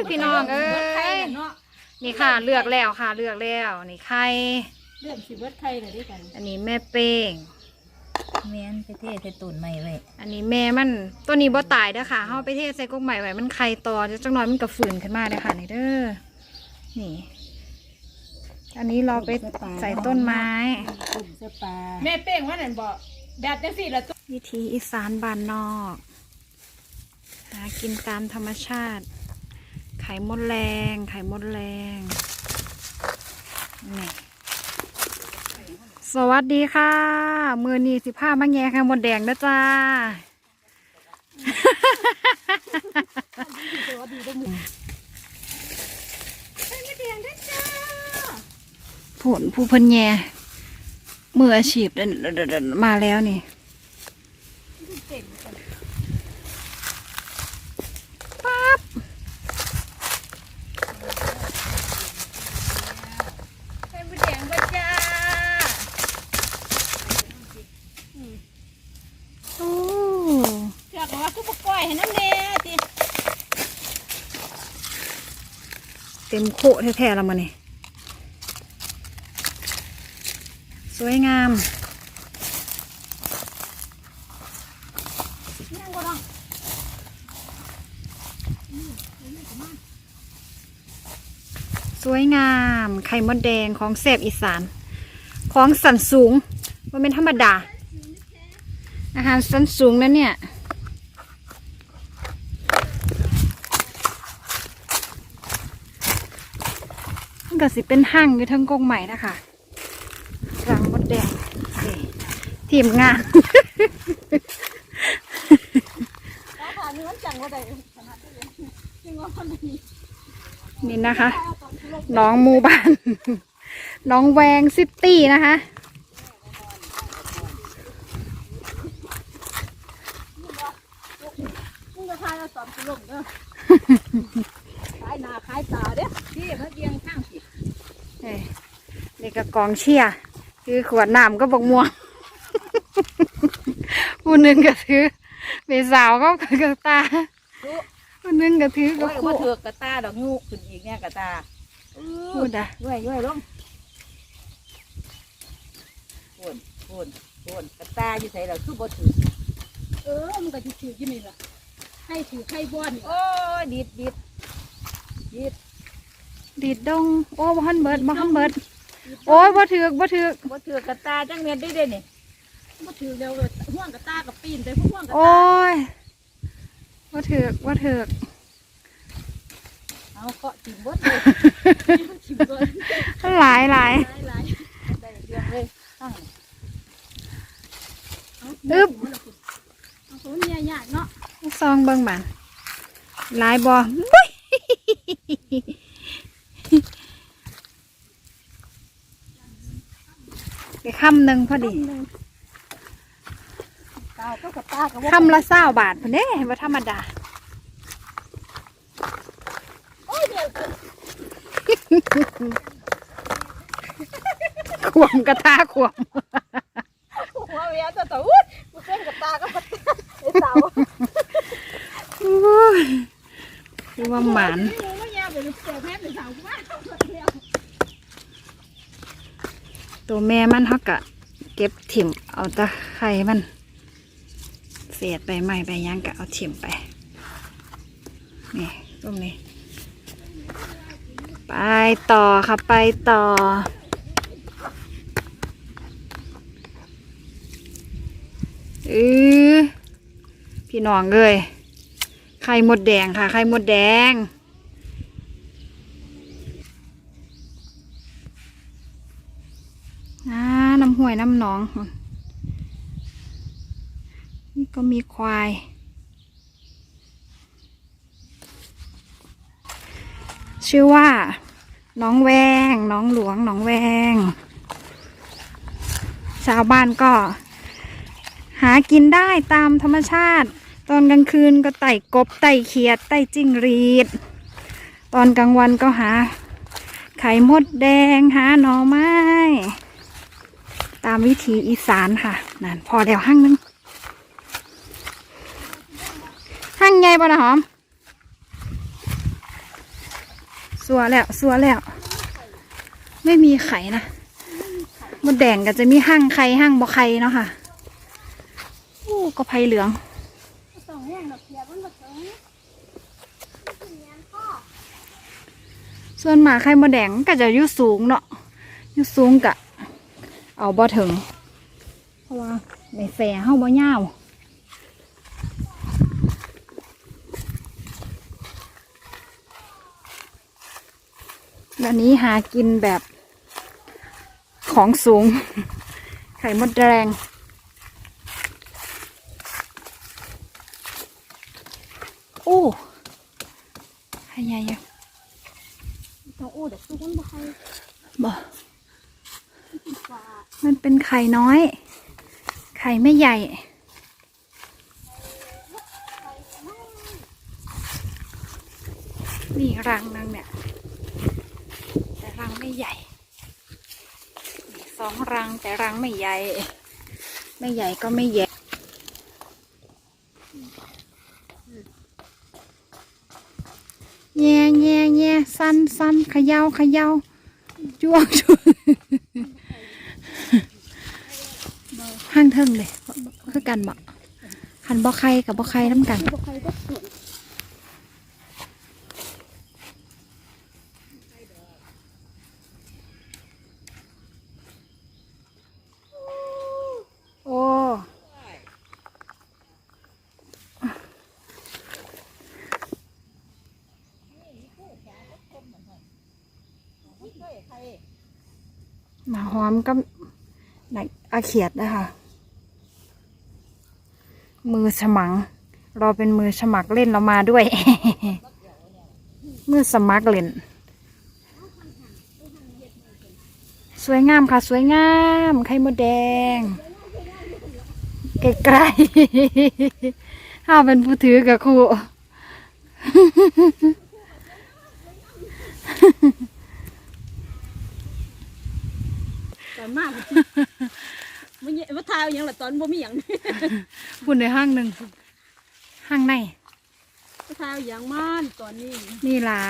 ยพี่น้องเอ้บิดไข่ยน่ะเนาะนี่ค่ะ เลือกแล้วค่ะ เลือกแล้วนี่ไข่เริ่มสิเบิดไข่เลยด้วยกันอันนี้แม่เป้งแม่นไปเทศใส่ตุ่นใหม่ไว้อันนี้แม่มันตัวนี้บ่ตายเด้อค่ะเฮาไปเทใส่กกใหม่ไว้มันไข่ต่อเดี๋ยวจักหน่อยมันก็ฝืนขึ้นมาเด้อค่ะนี่เด้อนี่ อันนี้เราไปใส่ต้นไม้ตุ่มเสื้อปลาแม่เป้งว่านั่นบ่แบบจังซี่ละตัววิถีอีสานบ้านนอก หากินตามธรรมชาติ ไข่มดแรงไข่มดแรงนี่สวัสดีค่ะ มือนีสิผ้ามาแงไข่มดแดงนะจ้าผลผู้เพิ่นแย่มืออาชีพเดินเดินเดินมาแล้วนี่ ปั๊บ ไข่มดแดงบ่จ้า โอ้ เจ้าก็ว่าคือบ่ก้อยให้น้ำแน่ติ เต็มโคแท้ๆแล้วมันนี่สวยงามสวยงาม ไข่มดแดงของแสบอีสาน ของสันสูงมันเป็นธรรมดา อาหารสันสูงนะเนี่ย ก็สิเป็นห้างอยู่ทั้งกงใหม่นะคะรังมดแดงนี่ทีมงานราคานี้มันจังว่าได้ขนาดนี้จริงานี่นะคะ น้องมูบาน น้องแวงซิตี้นะคะ มึงจะทายเอาสอนกูลงเด้อขายหน้าขายตาเด้อพี่มาเบียงข้างผิด นี่ นี่ก็กองเชียร์คือขวดน้ำก็บอกม่วงผู้หนึ่งก็ถือเบสาวก็กระตาผู้หนึ่งก็ถือก็โอ้ยคู่บ่ถือกกระตาดอกงูขึ้นอีกเนี่ยกระตาพูดอะย่อยย่อยลงโอนโอนโอนกระตาอยู่ใส่เราคือบ่ถือเออมันก็จะถือยี่นี่ล่ะให้ถือให้บ้อนโอ้ยดิดดิดดิดดีดดงโอ้บ่ฮันเบิดบ่ฮันเบิด โอ้ยบ่ถือกบ่ถือกบ่ถือกระตาจังเม็ดได้เด้นี่มาถือเร็วเลยห่วงกับตากับปีนไปพวกห่วงกับโอ้ตายบ่ถือกบ่ถือกเอาเกาะถิ่มบดเลยมันถิ่มตัวหลายหลายหลายได้เรื่องเลยตั้งๆเอาอึ๊บเอาคนเนี่ยยากเนาะซองเบิ่งบานหลายบ่บุ้ย ไป คำหนึ่งพอดีตาก็กระตาก็บ่คำละเศร้าบาทพอเด้ว่าธรรมดาโอ้ยเดี๋ยวขวมกระทาขวมหัวเวียจะตัวอุ้ยกูเส้นกระตาก็กระตาไอ้เสาอุ้ยคือว่าหมาน นี่มึงไม่ยาวเดี๋ยวเสียแพ้เป็นสาวกูว่าเร็ว ตัวแม่มันเขากะเก็บถิ่มเอาตะไคร่มัน เสียดไปใหม่ไปย่างกะเอาถิ่มไป นี่ตรงนี้ ไปต่อค่ะไปต่อเออพี่น้องเลยไข่มดแดงค่ะ ไข่มดแดง อ่าน้ำห้วยน้ำหนอง นี่ก็มีควาย ชื่อว่า น้องแวง น้องหลวง น้องแวง ชาวบ้านก็ หากินได้ตามธรรมชาติ ตอนกลางคืนก็ไต่กบ ไต่เขียด ไต่จิ้งรีด ตอนกลางวันก็หาไข่มดแดงหาหน่อไม้ ตามวิถีอีสานค่ะนั่นพอแล้วห้างหนึงห้างใหญ่ปะนะหอม สัวแล้วสัวแล้ว ไม่มีไข่นะมดแดงก็จะมีห้างไข่ห้างบ่ไข่เนาะค่ะโอ้ก็ไผ่เหลืองสองอย่างดอกเขียมันบ่ถึงส่วนหมาไข่มดแดงก็จะอยู่สูงเนาะอยู่สูงกะ เอาบ่ถึง เพราะว่าในแฝเฮาบ่ยาวแบบนี้หากินแบบของสูง ไข่มดแดงโอ้ไข่ใหญ่อยู่ต้องโอ้เด็กทุกคนบ่ใครบ่กินปลา มันเป็นไข่น้อย ไข่ไม่ใหญ่ นี่รังนึงเนี่ย แต่รังไม่ใหญ่สองรังแต่รังไม่ใหญ่ ไม่ใหญ่ก็ไม่แย่แง่แง่แง่สั้นสั้นเขยาวขยาวจ้วงจ้วง ห้าง เทิงเลยคือกันบ่ขันบ่ไข่กับบ่ไข่น้ำกันบ่ใครก็ส่วนโอ้มาหอมก็ไหนอาเขียดนะคะ มือฉมัง เราเป็นมือสมัครเล่นเรามาด้วย มือสมัครเล่น สวยงามค่ะ สวยงาม ไข่มดแดงใกล้ๆถ้าเป็นผู้ถือกับครูตอนมาก มันเนี่ยว่าทายอย่างละตอนบ่มีหยังพุ่นในห้างหนึ่งห้างในว่าทายอย่างมันตอนนี้นี่ล่ะ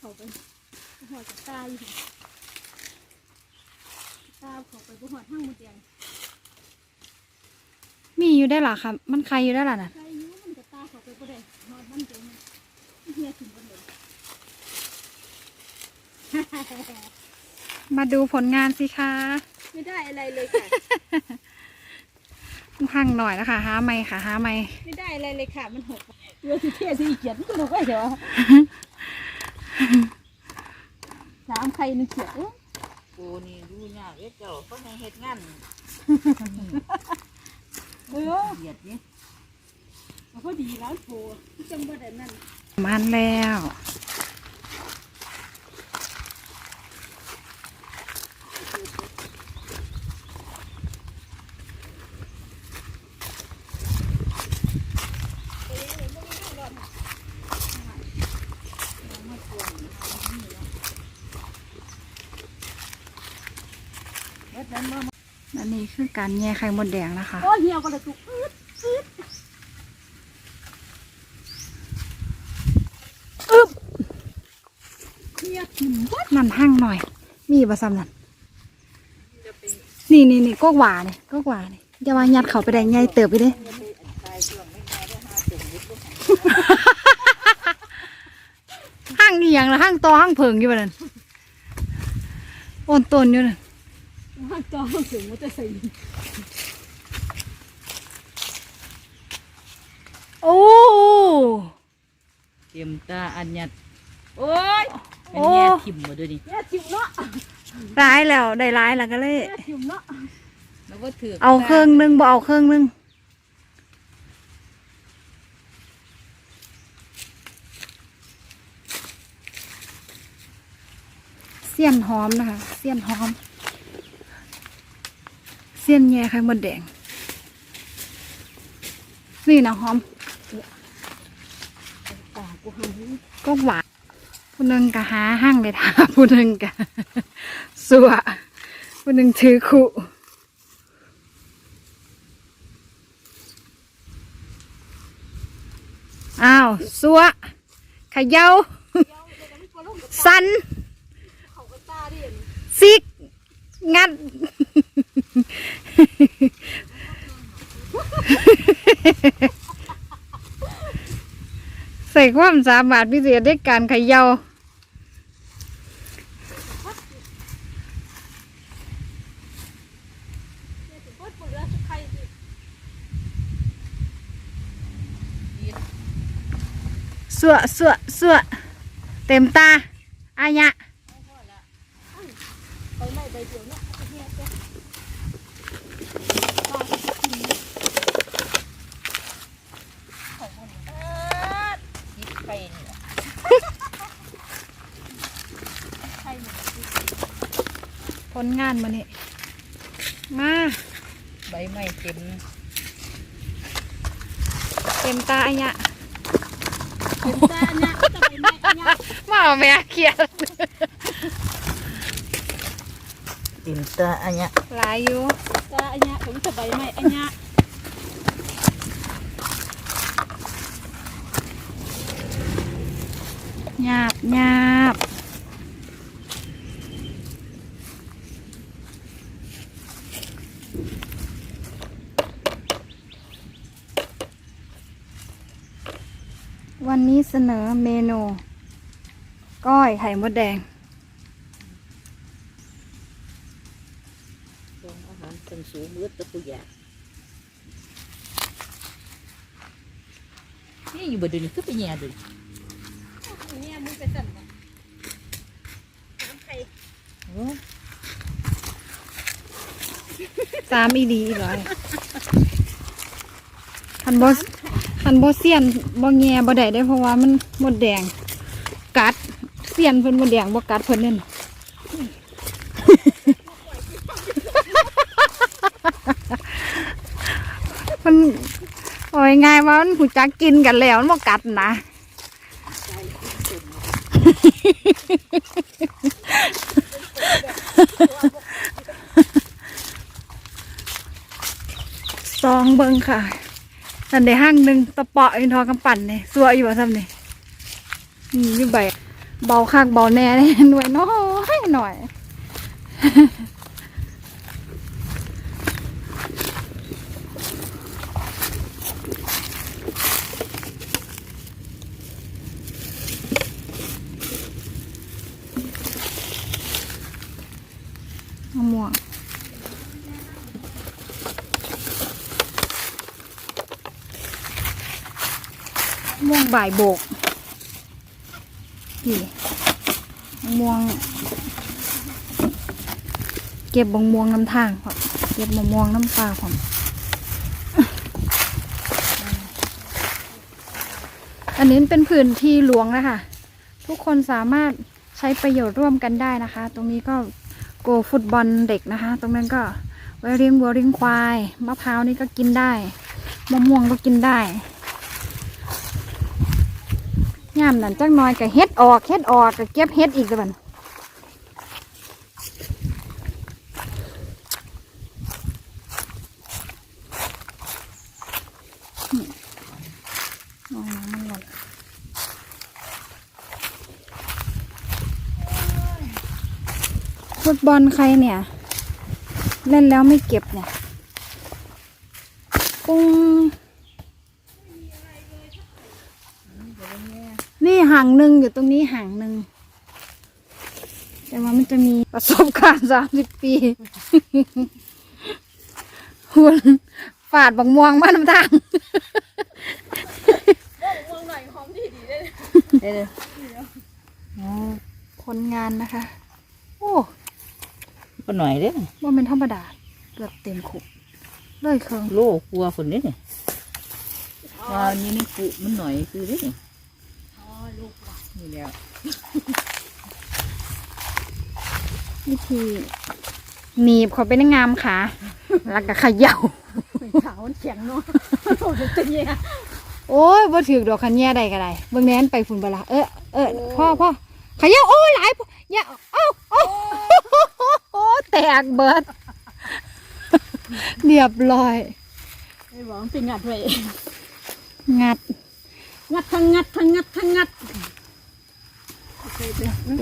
เขาไปหอดจากตาอยู่ตาเขาไปบ่หอดห้างมดแดงมีอยู่ได้หรอครับ มันใครอยู่ได้หรอน่ะ ตาอยู่มันจะตาเขาไปบ่ได้หอดมันเจงเฮียถึงบ่เลย มาดูผลงานสิคะ ไม่ได้อะไรเลยค่ะ พังหน่อยนะคะหาไม่ค่ะหาไม่ไม่ได้อะไรเลยค่ะ มันหกเรือสิเที่ยสิเขียนก็รู้ไว้เดี๋ยวสามใครหนึ่งเขียนเอ้ยกูนี่ดูยากเอ้เจ้าเขาให้เฮ็ดงานเออเหยียดนี่เอาพอดีแล้วโถจังบ่ได้นั่นมันแล้ว อันนี้ คือการแย่ไข่มดแดงนะคะ โอ้ยเหี่ยวก็เลยตุกอืดอืดอึ๊บเหี่ยวถิ่มวัดนั่นห้างหน่อย มีบะซ้ำนั่นนี่นี่นี่กกหวาเนี่ยกกหวาเนี่ยอย่าว่ายัดเขาไปได้ไงเติบไปเด้ห้างอีหยังละห้างตอห้างเพิงอยู่บ่นั่นโอนต้นอยู่นั่น ห้างจอถึงมันจะใส่โอ้เตรียมตาอันยัดโอ้ยเป็นโอ้แง่ทิ่มมาด้วยนี่เหี่ยวถิ่มเนาะร้ายแล้วได้ร้ายแล้วก็เลยเหี่ยวถิ่มเนาะแล้วก็ถือเอาเครื่องหนึงบ่เอาเครื่องหนึงเสี้ยนหอมนะคะเสี้ยนหอมเสี้ยนแย่ไข่มดแดง นี่นะหอมก็หวานผู้หนึ่งก็หาห้างเลยท่าผู้หนึ่งก็สัวผู้หนึ่งถือขู่อ้าวสัวขย่าสันซิก งัด ใส่ความสามารถพิเศษในการเขย่าเปิดเปิดเรือใครสิสัวสัวสัวเต็มตาอายะ ไปไม่ไปเดี๋ยวเนี้ยเฮียจะ คิดไปนี่ล่ะ ผลงานมาเนี่ยมาใบไม้เต็มเต็มตาอายะเป็นตาเนี่ยจะไปไม่เนี่ยมาเอาแม่เขียดเต็มตาอันเนี้ยหลายอยู่ตาอันเนี้ยผมจะไปไม่อันเนี้ยหยาบหยาบวันนี้เสนอเมนู ก้ อยไข่มดแดงตรงอาหารเป็นสูงมืดตะกุยานี่อยู่บ่เดูนี่คือไปแย่เดูเนี่ยมึงไปสั่นนะน้ำไข่โอ้สามอีดีอีกเลยคันบอคันบอเซียนบอแง่บอได้ได้เพราะว่ามันหมดแดงกัด เซียนเพิ่นหมดแดงบอกัดเพิ่นเน่นมันโอ้ยง่ายว่ามันหูจักกินกันแล้วมันบอกัดนะซองเบิงค่ะสันได้ห้างหนึ่งตะเปาะอยู่ทอกำปั่นเนี่ยสัวอยู่บ่ซ้ำนี่นี่อยู่ใบ เบาคักเบาแน่เลยหน่วยน้อยหน่อย มะม่วงม่วงบ่ายโบก นี่ม่วง เก็บบงม่วงน้ำทางครับเก็บมะม่วงน้ำปลาผมอันนี้เป็นพื้นที่หลวงนะคะ ทุกคนสามารถใช้ประโยชน์ร่วมกันได้นะคะ ตรงนี้ก็โกฟุตบอลเด็กนะคะ ตรงนั้นก็ไว้เลี้ยงวัวเลี้ยงควาย มะพร้าวนี่ก็กินได้ มะม่วงก็กินได้ ยามนั่นจังน้อยก็เฮ็ดออกเฮ็ดออกก็เก็บเฮ็ดอีกแล้วบัดนี่เอาน้ำมันหล่นฟุตบอลใครเนี่ย เล่นแล้วไม่เก็บเนี่ยปุ้ง นี่ห่างหนึ่งอยู่ตรงนี้ห่างหนึ่งแต่ว่ามันจะมีประสบการณ์สามสิบปีหุ่นฝาดบังม่วงมาน้ำทางมองหน่อยหอมดีดีเลยเด้อผลงานนะคะ โอ้ก็หน่อยเด้อว่าเป็นธรรมดาเกือบเต็มขุบเลยเครื่องโลกลัวคนนี้นี่ว่านี่นี่ปุมันหน่อยคือเด้อ นี่แล้ววิธีหนีบเขาไปในงามขาแล้วก็เขย่าขาวมันแข็งเนาะโอ้ยเป็นเนี่ยโอ้ยบ่ถือดอกคันแย่ใดก็ได้เบิ่งแน่นไปฝุ่นบละเออเออพ่อพ่อเขย่าโอ้หลายอย่าเอ้าโอ้โอ้แตกเบิดเรียบร้อยไอ้หวังเป็นงัดไว้งัด งัดทั้งงัดทั้งงัดทั้งงัด ใส่ไป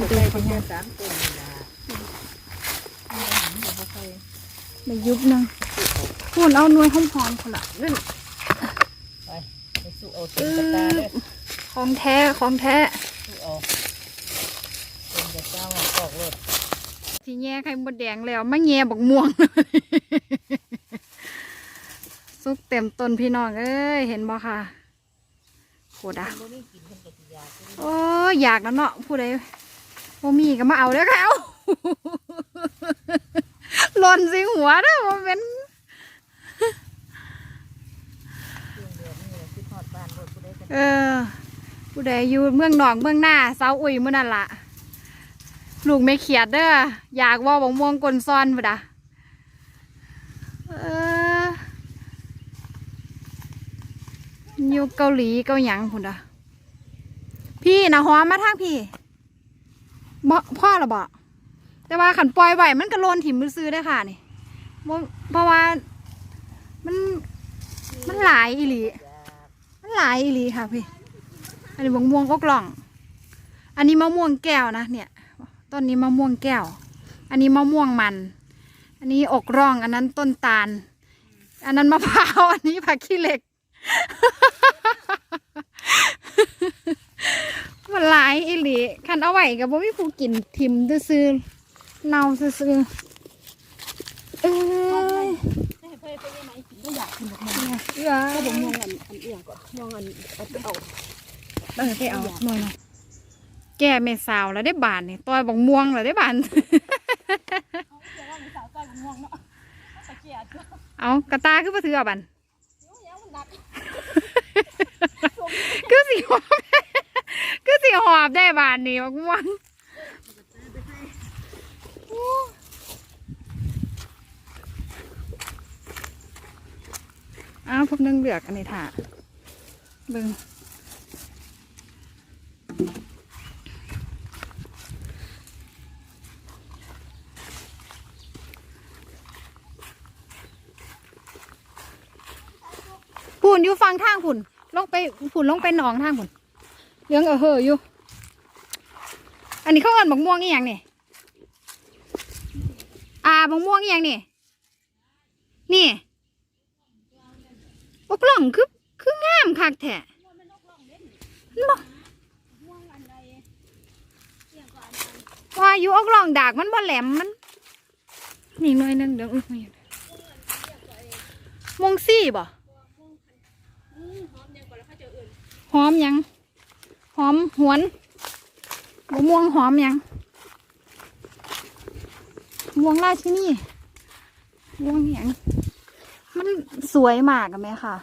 ใส่ไปแค่สามต้นนี่ล่ะไปยุบหนึงพูนเอาหน่วยหอมๆคนละไปไปสู้เอาต้นกระตาเด้อของแท้ของแท้สู้เอาต้นกระตาว่าออกรถที่แง่ไข่มดแดงแล้วมาแง่บักม่วงสุกเต็มต้นพี่น้องเอ้ยเห็นบ่ค่ะโคดอะ อยากนโอ้ยอยากแล้วเนาะผู้ใดบ่มีก็มาเอาเด้อค่ะเอาหล่นสิหัวเด้อบ่เป็นเออผู้ใดอยู่เมืองหนองเมืองหน้าเสาอุ่ยมื้อนั่นล่ะลูกไม่เขียดเด้ออยากว่าบักม่วงกลนซ้อนบ่ดะเอออยู่เกาหลีเกาหยังพุ่นดะ พี่นะหอมมาทางพี่บ่พ่อละบ่แต่ว่าขันปล่อยไหวมันก็โลนถิ่มมือซื้อได้ค่ะนี่เพราะว่ามันมันหลายอีหลี มันหลายอีหลีค่ะพี่ อันนี้มะม่วงอกล่อง อันนี้มะม่วงแก้วนะเนี่ยต้นนี้มะม่วงแก้ว อันนี้มะม่วงมัน อันนี้อกร่อง อันนั้นต้นตาล อันนั้นมะพร้าว อันนี้ผักขี้เหล็ก มันหลายอีหลีคันเอาไว้กับบ่มีผู้กินทิมซื่อๆเน่าซื่อๆเอ้ยให้เพื่อไปยังไงกินก็อยากกินบักม่วงเอื้อก็บักม่วงอันอันเอียงก่อนม่วงอันเอาไปเอาเออไปเอาหน่อยหน่อยแก่เมสาวแล้วได้บานนี่ต่อยบักม่วงแล้วได้บานเอากระตาขึ้นมาถือเอาบันกคือสีหอบคือ สีหอบได้บานนี่บักม่วงอ้าวพวกนึ่งเลือกอันนี้ถ่าเบิ่งผุ่นอยู่ฟังทางผุ่นลงไปผุ่นลงไปหนองทางผุ่น เลี้ยงเออเหออยู่ อันนี้เขาเอินบักม่วงอีหยังนี่อ่าบักม่วงอีหยังนี่ นี่บักหล่องคือคืองามคักแท้มันบ่ว่าอยู่ออกหล่องดากมันบ่แหลมมัน นี่หน่อยนึงเดี๋ยวอุ้ยมาอยู่ม่วงซี่บ่หอมยัง หอมหวนมะม่วงหอมหยังม่วงราชินีม่วงหยังมันสวยมากอะแม่ค่ะ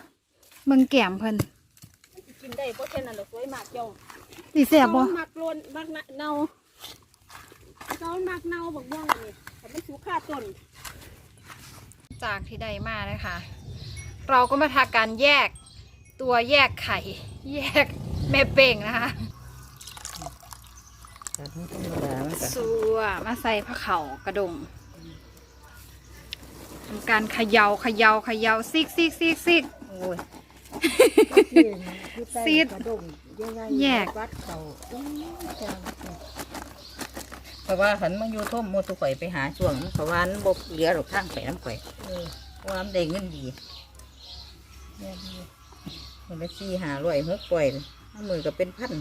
เบิ่งแก้มเพิ่นกินได้เพราะแค่นั้นเราสวยมากเจ้าสิเสียบบ่เขามักโลนมักเน่าเขามักเน่าบักม่วงนี่แต่ไม่สูค่าต้นจากที่ได้มาเลยค่ะเราก็มาทาการแยก ตัวแยกไข่ แยกแม่เป่งนะคะตัดให้ธรรมดามันก็สัวมาใส่ผ้าเข่ากระดงทำการเขยา่าเขยา่าเขย่าซิกซิกซิกซิกโอ้ย ซีดแยกเพราะว่าขันมาอยู่ท่มโมตุข่อยไปหาช่วงเพราะว่ามันบกเหลือหรอกทางไปน้ำข่อยเพราะว่ามันได้เงินดีเนี่ยดี มันได้สี่หาร้อยหกปล่อยห้าหมื่นก็เป็นพัน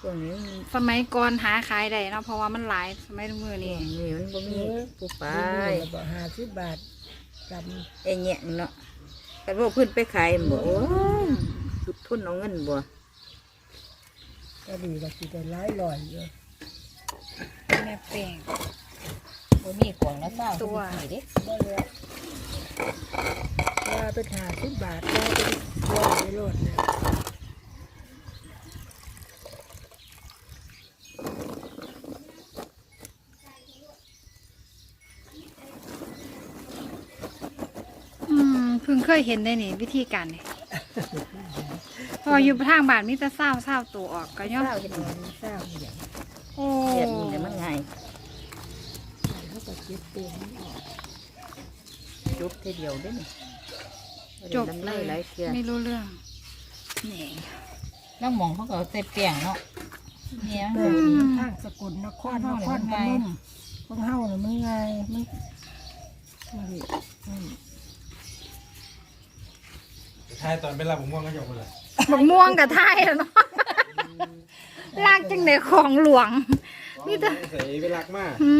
ช่วงนี้มันสมัยก่อนหาขายได้เนาะเพราะว่ามันหลายสมัยมือนี่นี่นี่มันบ่มีผู้ไปบ่ห้าสิบบาทจไอ้เงี้ยเนาะแต่พวกเพื้นไปขายมันบ่โอ้ยสุดทุนเอาเงินบ่ำก็ดีก็สิได้หลายร้อยอยู่แม่เป่งบ่มีของละเศร้าตัวนี่เด้บ่แล้ วว่าเป็นห้าสิบบาทว่าเป็นร้อยโลดเนี่ยอืมเพิ่งเคยเห็นได้นี่วิธีการนี่พออยู่ทางบ้านมีแต่เศร้าเศร้าตัวออกก็ย่อมเศร้าเห็นบ่เศร้าอย่างโอ้เฮ็ดนี่แหละมันง่ายเขาก็เก็บตัวมันออก จบทีเดียวเด้นี่จบลำเลไรยหลายเทื่อไม่รู้เรื่องนี่น้ำหมองเขาก็ใส่แป้งเนาะเนี่ยเดินทางสกุลนครนครพนมของเฮาน่ะมันไงมันมันอืมท้ายตอนเป็นลาบผมม่วงก็จบเลยบักม่วงกับไทยแล้วเนาะลากจังไดของหลวงมีแต่ใส่ไปรักมากอื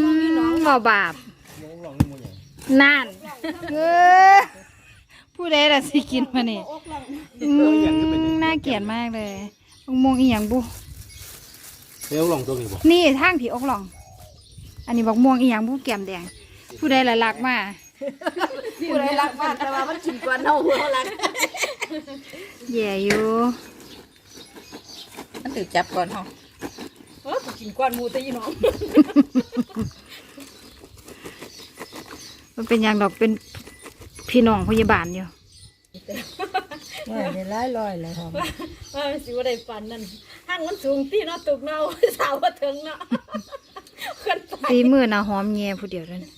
มบ่บาปม่วงหลองนี่มูใหญ่ นั่นเออผู้ใดล่ะสิกินมานี่อืมน่าเกลียดมากเลยบักม่วงอีหยังบุเดี๋ยวหลองตัวนี้บ่นี่ทางผีอกหลอง อันนี้บักม่วงอีหยังบุแก้มแดง ผู้ใดล่ะรักมาผู้ใดรักมากแต่ว่ามันกินกว่าเน่าหัวรักแย่อยู่มันถือจับก่อนเฮาเออกูกินก้อนหมูแตะยี่น้อง มันเป็นอย่างดอกเป็นพี่น้องพยาบาลอยู่ว่าได้หลายร้อยเลยหอมว่ามันสิว่าได้ปันนั่นห้างมันสูงตีเนาะตกเนาสาวว่าถึงเนาะขึ้นไปตีมือนะหอมแง่ผู้เดียวเลยนี่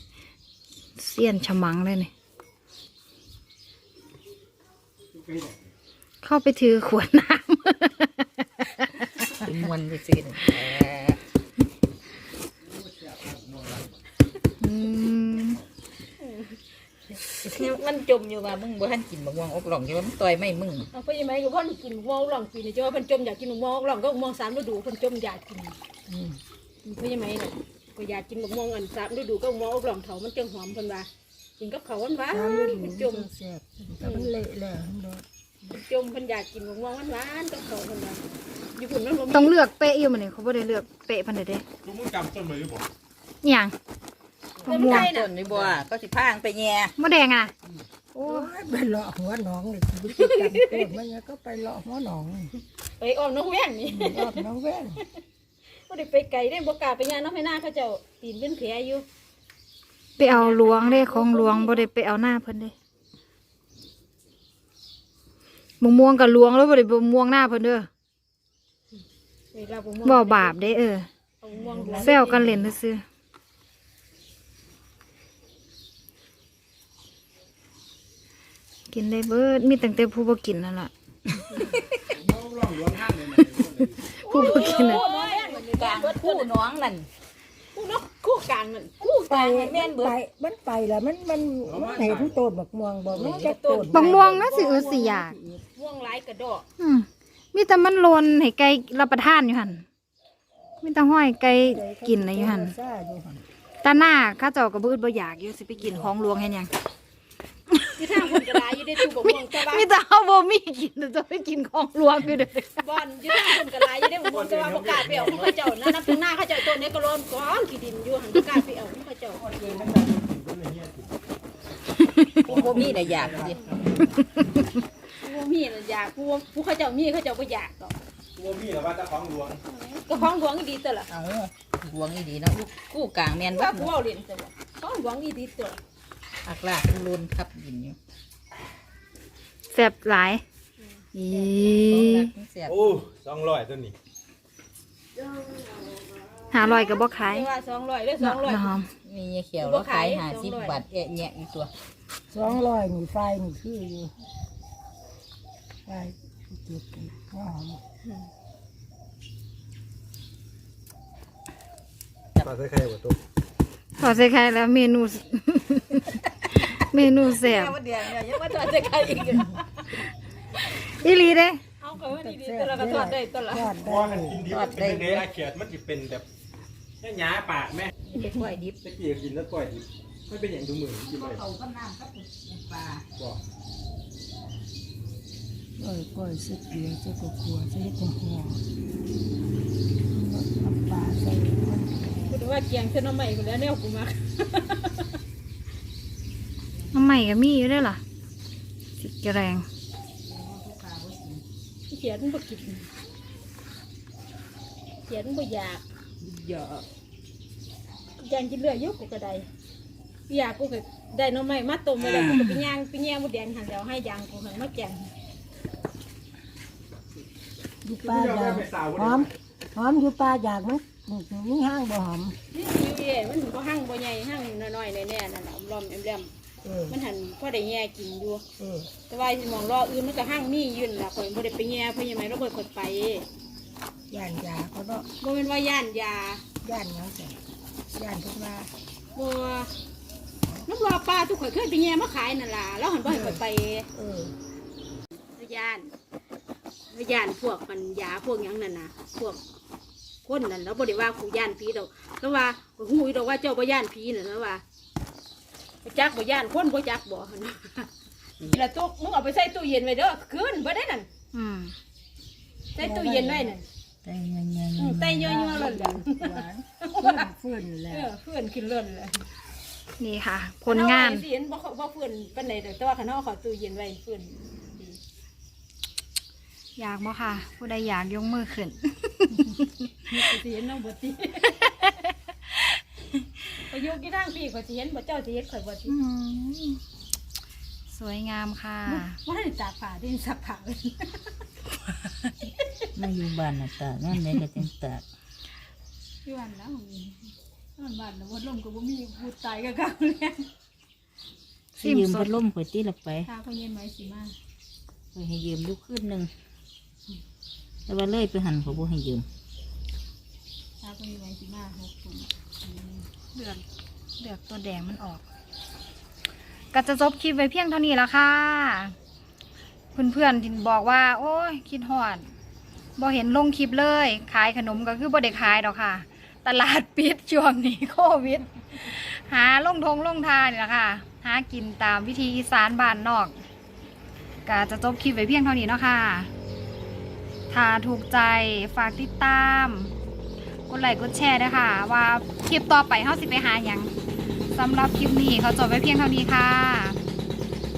เสี้ยนฉมังเลยนี่เข้าไปถือขวดน้กินมันจะซื้อๆแหมำอืม มันจมอยู่ว่ามึงบ่ทันกินบักม่วงอกหลองอยู่ว่ามันต่อยไม่มึงเอาไปยังไงก็พ่อนกินมองหล่องปีนี่จ้าเพิ่นจมอยากกินมองหล่องก็มองสามฤดูเพิ่นจมอยากกินไปยังไงน่ะก็อยากกินมองอันสามฤดูก็มองหล่องเถามันจังหอมเพิ่นว่ากินกับเขาวหวานน้ำไม่ดูๆเพิ่นจมแซ่บแต่มันเละแล้วมันโดนจมเพิ่นอยากกินมะม่วงหวานๆกับเขาเพิ่นว่าอยู่พุ่นมันบ่มีต้องเลือกเป๊ะอยู่มันนี่เขาไม่ได้เลือกเป๊ะพันเดเด้ลูกมึงจำต้นมาหรือเปล่าอหย่าง มะม่วงต้นนี่บ่ก็สิพางไปแย่มะแดงอะโอ้ยไปเลาะหัวหนองเลยคุณจำต้นมันก็ไปเลาะหัวหนองไปอ้อมน้องแว่งนี่รอบน้องแว่นบ่ได้ไปไกลได้บ่กล้าไปย่างน้องให้หน้าเขาเจ้าตีนเป็นแผลอยู่ไปเอาหลวงเด้ของหลวงบ่ได้ไปเอาหน้าเพิ่นเด้มะม่วงกับหลวงแล้วบ่ได้มะม่วงหน้าเพิ่นเด้อเวลาบ่ม่วงบ่บาปเด้เออเอาม่วงหวานแซวกันเล่นซื่อๆ กินได้เบิดมีตั้งแต่ผู้บ่กินนั่นล่ะม่วงหลองล้วนห้างเลยนะผู้บ่กินน่ะโอ้ยมันอยู่กกลาลางงคู่น้องนั่นคู่นกคู่กลางนั่นคู่ไปไปมันไปแล้วมันมันมันเห็นต้นบักม่วงบอกมันจะต้นบางม่วงน่าสิเออสิอยาก ม่วงหลายกระดอกอืมมีแต่มันโลนให้ไก่รับประทานอยู่หั่นมีแต่ห้อยไก่กินนะอยู่หั่นซ่าอยู่หั่นตาหน้าข้าเจ้าก็บ่อึดบ่อยากอยู่สิไปกินของหลวงเฮ็ดหยัง อยู่ทางคนกระดาอยู่ได้ตู้บ่ม่วงแต่ว่ามีแต่เฮาบ่มีกินแต่จะไปกินของหลวงอยู่เด้อ บอนอยู่ทางคนกระดาอยู่ได้บ่ม่วงแต่ว่าบ่กล้าไปเอาของเขาเจ้านะนับถึงหน้าเขาเจ้าต้นนี้ก็ร้อนก้อนขี้ดินอยู่หั่นบ่กล้าไปเอาของเขาเจ้าผมบ่มีแต่อยากสิผู้มีน่ะอยากผู้ผู้เขาเจ้ามีเขาเจ้าบ่อยากดอกม่วงมีหรือว่าเจ้าของหลวงก็ของหลวงอีดีตัวละเอาหลวงอีดีเนาะคู่กลางแม่นว่าว่ากูเอาเรียนตัวของหลวงอีดีตัวละ อักลากลุนขับยินอยู่แซ่บหลายอีของรักมันเสียบโอ้สองร้อยต้นนี้หาลอยก็บ่ขายเรียกว่า200หรือเนาะ200หอมมีเงี้ยเขียวแล้วขายหาสิบบาทแอะแยะอีกตัวสองร้อยนี่ไฟนี่คืออยู่ไฟเก็บกันหอมปลาใส่ไข่บ่ตุ๊กขอใส่ไข่แล้วเมนู เมนูแซ่บแม่ว่าเดียวเนี่ยยังว่าจะจะใครอีกอยู่อีหลีเด้เอาเขาว่าดีๆตัวละก็ทอดได้ตัวละทอดเพราะได้ว่ามันกินดิบมันจะเป็นเนื้อเขียดมันจะเป็นแบบหยาปากแม่ไปกล้วยดิบตะกี้ก็กินแล้วปล่อยดิบไม่เป็นอย่างดูมือกินเลยเอาก็น้ำก็ปลาบอกก้อยก้อยเส้นเกลือเส้นกขัวเส้นหัวหัวน้ำปลาใส่มันกูว่าเกียงเส้นน้ำใหม่คนแล้วเนี่ยกูมักน้ำ ใหม่ก็มีอยู่เด้อล่ะสิกระแรงเขียนบ่กินเขียนบ่อยากเยอะยางกินเลือดยุกกูก็ได้อยากกูก็ได้น้ำใหม่มาต้มไว้แล้วกูก็ไปย่างไปแย่งมดแดงหันเดี๋ยวให้ยางกูหันมาแกงอยู่ปลาอยากหอมหอมอยู่ปลาอยากมันมีห้างบ่หอมนี่อยู่เอ๋มันก็หั่งบ่ใหญ่หั่งน้อยๆแน่ๆนั่นน่ะล้อมแอมเออมันหันพ่อได้แย่กินอยู่เออแต่ว่าสิมองรออื่นมันก็ห้างมีอยืนล่ะข่อยบ่ได้ไปแย่เพราะยังไงเราบ่ได้คนไปย่านยาเขาเนาะบ่แม่นว่าย่านยาย่านหยังแต่ย่านเพิ่นว่า บ่น้ำรอปลาทุกข่อยเคยไปแย่มาขายนั่นล่ะแล้วหันบ่ให้ข่อยไปเออย่านย่านพวกมันยาพวกหยังนั่นน่ะ พวกคนนั่นแล้วบ่ได้ว่ากูย่านผีดอกแล้วว่าก็ฮู้อยู่ดอกว่าเจ้าบ่ย่านผีนั่นแล้วว่า บ่จักบ่ย่านคนบ่จักบ่หั่นน่ะนี่ละตุ๊กมึงเอาไปใส่ตู้เย็นไว้เด้อคืนบ่ได้นั่นอืมใส่ตู้เย็นไว้นั่นแต่ยังยังอืมไตย่อยๆหล่นเลยหวานเฟื่อนเฟื่อนแหเอละอเพื่อนขึ้นหล่นเลยนี่ค่ะ ผลงาน เอไว้สิเห็นบ่เขาบ่เพื่อนปานใดดอกแต่ว่าคันเฮาเขาตู้เย็นไว้เพื่อนดีอยากบ่ค่ะ ผู้ใดอยากยกมือขึ้น นี่ก็สิเห็นเนาะบ่ติ ไปอยู่กี่ทางพี่ก็สิเห็นบ่เจ้าสิเฮ็ดข่อยบ่ติอืมสวยงามค่ะ บ่ได้ตากผ้าที่ซักผ้าเลยมาอยู่บ้านน่ะตากงานไหนก็จังตากอยู่อันแล้วนอนบ้านแล้วบ่ลมก็บ่มีผู้ตายก็กังเลยซิมยืมสดพัดลมข่อยตีละไปถ้าเพิ่นเย็นไว้สิมาข่อยให้ยืมลูกขึ้นหนึ่งแต่ว่าเลยไปหันเขาบ่ให้ยืม ถ้าเพิ่นเย็นไว้สิมา6ทุ่ม เลือกเลือกตัวแดงมันออก ก็จะจบคลิปไว้เพียงเท่านี้แล้วค่ะ เพื่อนๆที่บอกว่า โอ้ยคิดหอดบ่เห็นลงคลิปเลย ขายขนมก็คือบ่ได้ขายดอกค่ะ ตลาดปิดช่วงนี้โควิด หาลงทงลงทานี่แหละค่ะ หากินตามวิธีอีสานบ้านนอกก็จะจบคลิปไว้เพียงเท่านี้เนาะค่ะถ้าถูกใจฝากติดตาม ดไลค์กดแชร์ด้วยค่ะ ว่าคลิปต่อไปเฮาสิไปหาอย่างสำหรับคลิปนี้เขาจบไว้เพียงเท่านี้ค่ะ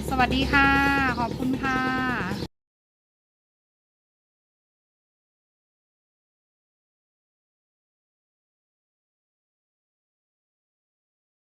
สวัสดีค่ะ ขอบคุณค่ะ